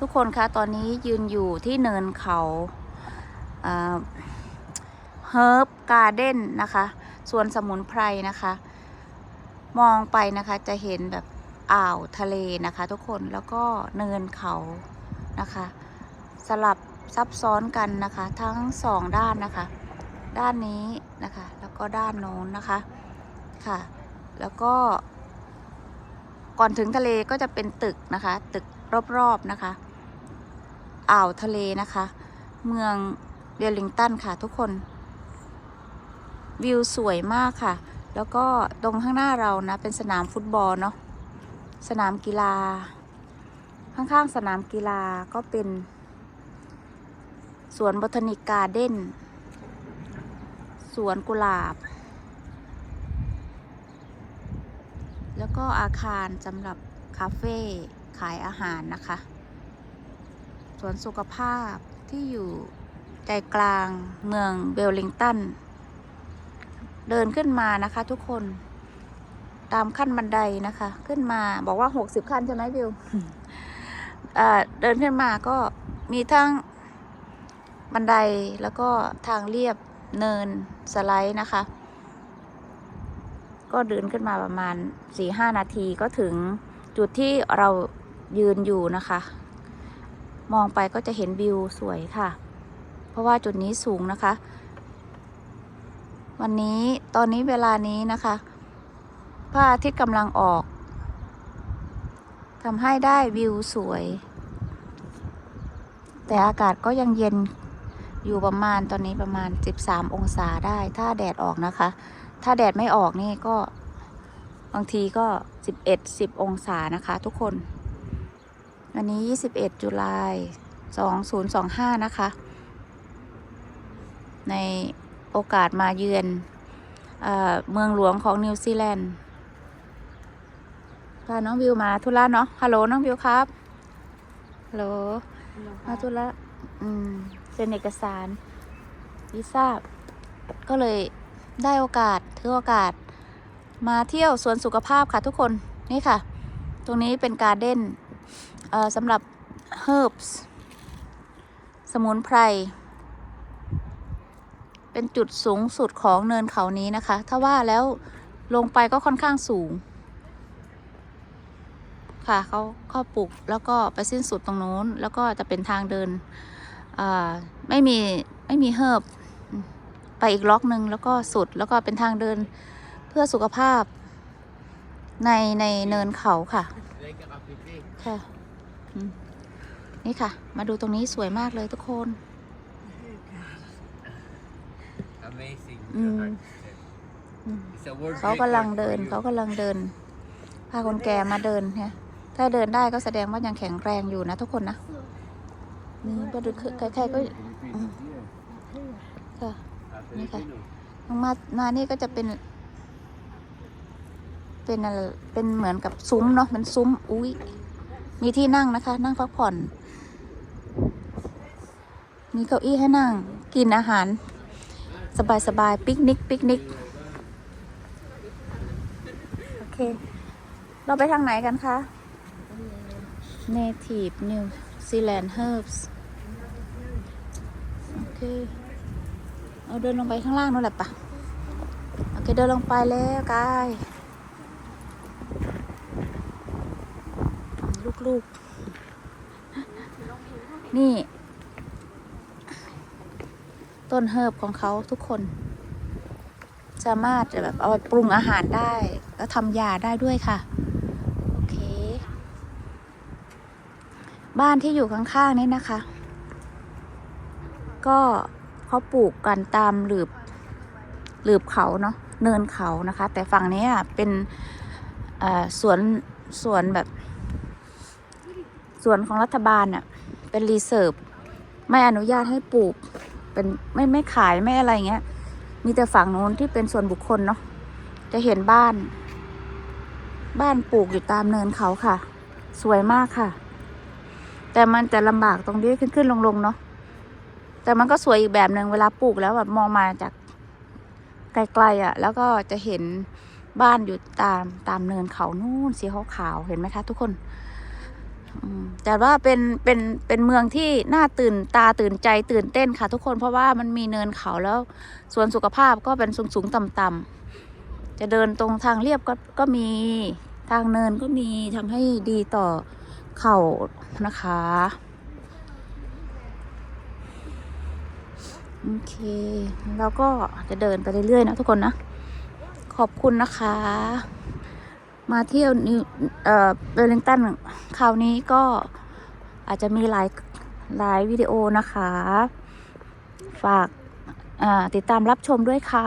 ทุกคนคะตอนนี้ยืนอยู่ที่เนินเขาเฮิร์บการ์เด้นนะคะสวนสมุนไพรนะคะ มองไปนะคะจะเห็นแบบอ่าวทะเลนะคะ ทุกคนแล้วก็เนินเขานะคะ สลับซับซ้อนกันนะคะ ทั้งสองด้านนะคะ ด้านนี้นะคะ แล้วก็ด้านโน้นนะคะค่ะ แล้วก็ ก่อนถึงทะเลก็จะเป็นตึกนะคะ ตึกรอบๆนะคะ อ่าวทะเลนะคะ เมืองเวลลิงตันค่ะทุกคน วิวสวยมากค่ะ แล้วก็ตรงข้างหน้าเรานะ เป็นสนามฟุตบอลเนาะสนามกีฬา ข้างๆสนามกีฬาก็เป็น สวนบอทานิกการ์เด้นสวนกุหลาบ แล้วก็อาคารสำหรับคาเฟ่ขายอาหารนะคะ สวนสุขภาพที่อยู่ใจกลางเมืองเบลลิงตัน เดินขึ้นมานะคะทุกคน ตามขั้นบันไดนะคะ ขึ้นมาบอกว่า60ขั้นใช่ไหมบิวเอ่อเดินขึ้นมาก็มีทั้งบันไดแล้วก็ทางเรียบเนินสไลด์นะคะ ก็เดินขึ้นมาประมาณ4-5นาทีก็ถึงจุดที่เรายืนอยู่นะคะ มองไปก็จะเห็นวิวสวยค่ะ เพราะว่าจุดนี้สูงนะคะ วันนี้ตอนนี้เวลานี้นะคะพระอาทิตย์กำลังออกทำให้ได้วิวสวย แต่อากาศก็ยังเย็นอยู่ประมาณตอนนี้ประมาณ 13 องศาได้ ถ้าแดดออกนะคะ ถ้าแดดไม่ออกนี่ก็บางทีก็ 11 10 องศานะคะทุกคน วันนี้ 21 จุลาย 2025 นะคะ ในโอกาสมาเยือนเอเมืองหลวงของนิวซีแลนด์พาน้องวิวมาธุระเนาะ ฮัลโหลน้องวิวครับ ฮัลโหล มาธุระ อืมเซ็นเอกสารวีซ่า ก็เลยได้โอกาสถือโอกาส มาเที่ยวสวนสุขภาพค่ะทุกคน นี่ค่ะ ตรงนี้เป็นการ์เด้น สำหรับ herbs สมุนไพร เป็นจุดสูงสุดของเนินเขานี้นะคะ ถ้าว่าแล้วลงไปก็ค่อนข้างสูง ค่ะเขาเขาปลูกแล้วก็ไปสิ้นสุดตรงนู้น แล้วก็จะเป็นทางเดินไม่มี ไม่มีเฮิร์บไปอีกล็อกหนึ่งแล้วก็สุดแล้วก็เป็นทางเดินเพื่อสุขภาพในในเนินเขาค่ะ ค่ะอืมนี่ค่ะ มาดูตรงนี้สวยมากเลยทุกคน Amazing. Mm. Mm. It's a world เขากำลัง record เดิน for you. เขากำลังเดิน พาคนแก่มาเดินเนี่ยถ้าเดินได้ก็แสดงว่ายังแข็งแรงอยู่นะทุกคนนะนี่ก็ดูใครๆก็อืมค่ะนี่ค่ะมามานี่ก็จะเป็น เป็นอะไรเป็นเหมือนกับซุ้มเนาะมันซุ้มอุ้ย มีที่นั่งนะคะ นั่งพักผ่อน มีเก้าอี้ให้นั่ง กินอาหาร สบายสบายๆปิกนิกปิกนิก โอเค เราไปทางไหนกันคะ Native New Zealand Herbs โอเค เอาเดินลงไปข้างล่างนู่นแหละปะโอเค เดินลงไปแล้วกาย ลูก นี่ ต้นเฮิร์บของเขาทุกคน สามารถแบบเอาไปปรุงอาหารได้ แล้วทำยาได้ด้วยค่ะ โอเค บ้านที่อยู่ข้างๆนี้นะคะ ก็เขาปลูกกันตามหลืบหลืบเขาเนาะเนินเขานะคะ แต่ฝั่งนี้เป็นสวนสวนแบบ สวนของรัฐบาลอะ เป็นรีเซิร์ฟไม่อนุญาตให้ปลูก เป็นไม่ไม่ขายไม่อะไรเงี้ย มีแต่ฝั่งนู้นที่เป็นส่วนบุคคลเนาะ จะเห็นบ้าน บ้านปลูกอยู่ตามเนินเขาค่ะ สวยมากค่ะ แต่มันจะลำบากตรงที่ขึ้นขึ้นลงลงเนาะ แต่มันก็สวยอีกแบบหนึ่งเวลาปลูกแล้วแบบมองมาจากไกลๆอะ่ะ แล้วก็จะเห็นบ้านอยู่ตามตามเนินเขานู่นสีขาวๆเห็นไหมคะ ทุกคน แต่ว่าเป็นเป็นเป็นเมืองที่น่าตื่นตาตื่นใจตื่นเต้นค่ะ ทุกคนเพราะว่ามันมีเนินเขาแล้วส่วนสุขภาพก็เป็นสูงสูงต่ำต่ำจะเดินตรงทางเรียบก็ก็มีทางเนินก็มีทำให้ดีต่อเข่านะคะ โอเค แล้วก็จะเดินไปเรื่อยๆนะทุกคนนะ ขอบคุณนะคะ มาเที่ยวนิวเอ่อเวลลิงตันคราวนี้ก็อาจจะมีหลายหลายวิดีโอนะคะ ฝากติดตามรับชมด้วยค่ะ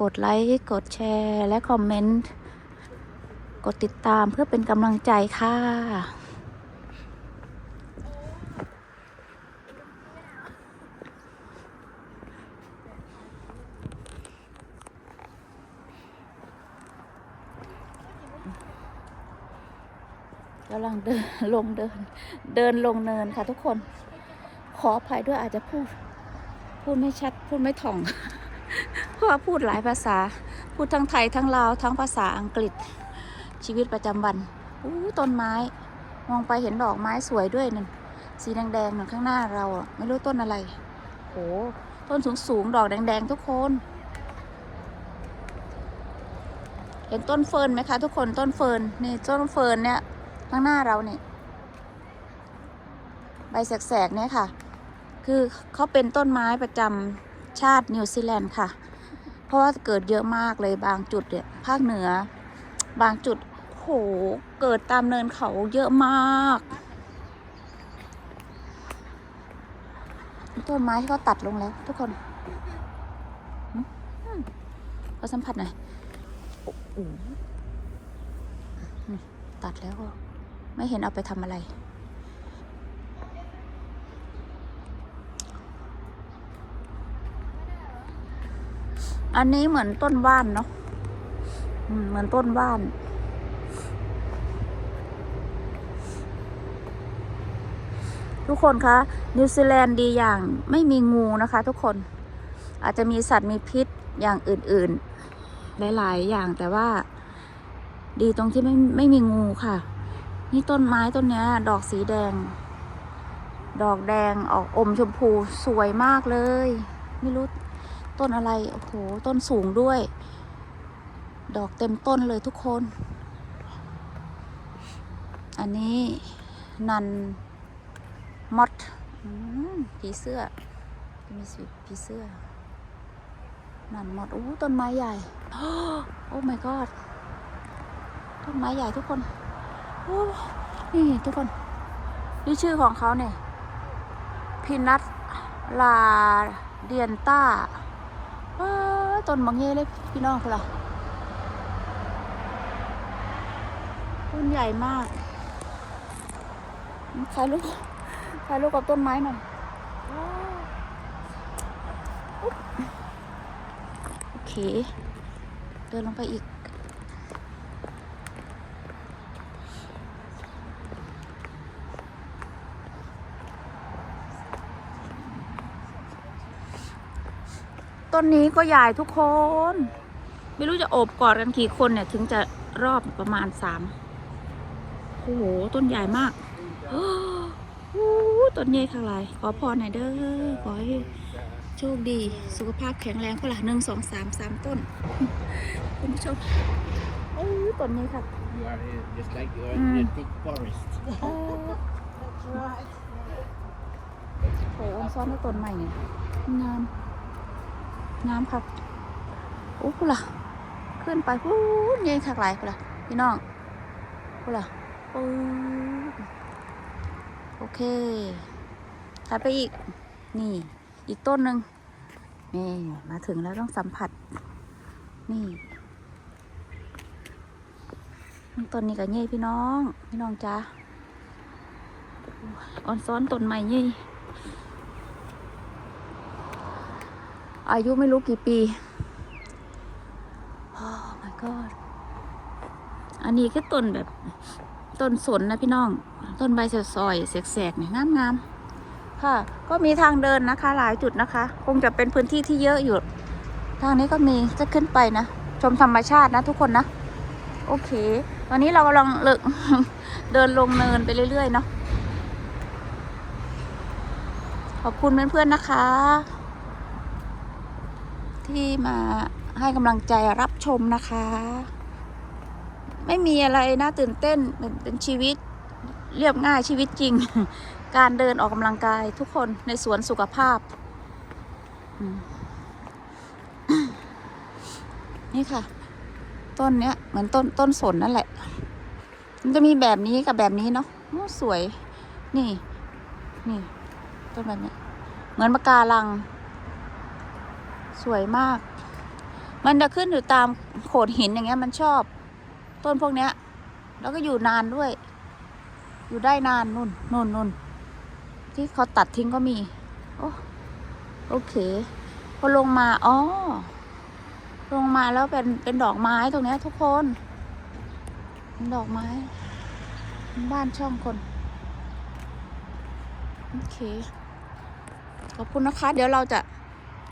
กดไลค์ กดแชร์ และคอมเมนต์ กดติดตามเพื่อเป็นกำลังใจค่ะ กำลังเดินลงเดิน เดินลงเนินค่ะทุกคน ขออภัยด้วยอาจจะพูด พูดไม่ชัด พูดไม่ถ่อง เพราะว่าพูดหลายภาษา พูดทั้งไทยทั้งลาวทั้งภาษาอังกฤษ ชีวิตประจำวันอู้ต้นไม้ มองไปเห็นดอกไม้สวยด้วยนั่นสีแดงๆนั่นข้างหน้าเราอะไม่รู้ต้นอะไรโหต้นสูงๆดอกแดงๆทุกคน เห็นต้นเฟิร์นไหมคะทุกคนต้นเฟิร์นนี่ต้นเฟิร์นเนี่ย ข้างหน้าเราเนี่ยใบแสกๆเนี่ยค่ะ คือเขาเป็นต้นไม้ประจำชาตินิวซีแลนด์ค่ะ เพราะว่าเกิดเยอะมากเลยบางจุดเนี่ยภาคเหนือ บางจุดโหเกิดตามเนินเขาเยอะมาก ต้นไม้ที่เขาตัดลงแล้ว ทุกคนหืมอืมขอสัมผัสหน่อยตัดแล้วก็ ไม่เห็นเอาไปทำอะไร อันนี้เหมือนต้นว่านเนาะเหมือนต้นว่านทุกคนคะนิวซีแลนด์ดีอย่างไม่มีงูนะคะ ทุกคนอาจจะมีสัตว์มีพิษอย่างอื่นๆ หลาย ๆ อย่างแต่ว่าดีตรงที่ไม่ไม่มีงูค่ะ นี่ต้นไม้ต้นนี้ดอกสีแดง ดอกแดงออกอมชมพูสวยมากเลย ไม่รู้ต้นอะไร โอ้โห ต้นสูงด้วย ดอกเต็มต้นเลยทุกคน อันนี้นันมอดผีเสื้อมีสีผีเสื้อ นันมอดอู้ต้นไม้ใหญ่ โอ้ my god ต้นไม้ใหญ่ทุกคน นี่ทุกคนนี่ชื่อของเขาเนี่ยพินัทลาเดียนต้าต้นบางเย่เลยพี่น้องคือล่ะต้นใหญ่มากถ่ายรูปถ่ายรูปกับต้นไม้หน่อยโอเค เดินลงไปอีก ต้นนี้ก็ใหญ่ทุกคน ไม่รู้จะโอบกอดกันกี่คนเนี่ย ถึงจะรอบประมาณสามโอ้โห ต้นใหญ่มากโอ้โหต้นใหญ่ข้างไรขอพรหน่อยเด้อ ขอให้โชคดี สุขภาพแข็งแรงก็ละหนึ่งสองสามสามต้น คุณผู้ชมเอ้ยต้นนี้ค่ะ You are in, just like you are Mm. in a thick forest. โอ้โหอันซ้อนด้วยต้นใหม่เนี่ยงาม งามครับโอ้กูล่ะ ขึ้นไปพูนเย็นคักหลายกูล่ะพี่น้องกูล่ะโอเคถัดไปอีก นี่ อีกต้นหนึ่งนี่มาถึงแล้วต้องสัมผัส นี่ต้นนี้กับเย่พี่น้อง พี่น้องจ้าอ่อนซ้อนต้นใหม่เย่ อายุไม่รู้กี่ปี โอ้ my god อันนี้คือต้นแบบ ต้นสนนะพี่น้อง ต้นใบซอยๆแสกๆเนี่ยงามๆ ค่ะ ก็มีทางเดินนะคะ หลายจุดนะคะ คงจะเป็นพื้นที่ที่เยอะอยู่ ทางนี้ก็มีจะขึ้นไปนะ ชมธรรมชาตินะทุกคนนะ โอเค ตอนนี้เรากำลังเลิกเดินลงเนินไปเรื่อยๆเนาะ ขอบคุณเพื่อนๆนะคะ ที่มาให้กำลังใจรับชมนะคะ ไม่มีอะไรน่าตื่นเต้นเป็นเป็นชีวิตเรียบง่ายชีวิตจริง การเดินออกกำลังกายทุกคนในสวนสุขภาพ นี่ค่ะ ต้นเนี้ยเหมือนต้นต้นสนนั่นแหละ มันจะมีแบบนี้กับแบบนี้เนาะสวย นี่ นี่ ต้นแบบนี้ เหมือนมะการัง สวยมาก มันจะขึ้นอยู่ตามโขดหินอย่างเงี้ย มันชอบ ต้นพวกเนี้ย แล้วก็อยู่นานด้วย อยู่ได้นานนุ่นนุ่นนุ่นที่เขาตัดทิ้งก็มี โอ้โอเค พอลงมาอ๋อลงมาแล้วเป็นเป็นดอกไม้ตรงเนี้ยทุกคนเป็นดอกไม้เป็นบ้านช่องคน โอเค ขอบคุณนะคะ เดี๋ยวเราจะ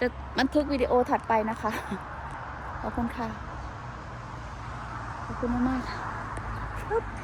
จะบันทึกวิดีโอถัดไปนะคะ ขอบคุณค่ะ ขอบคุณมากๆค่ะ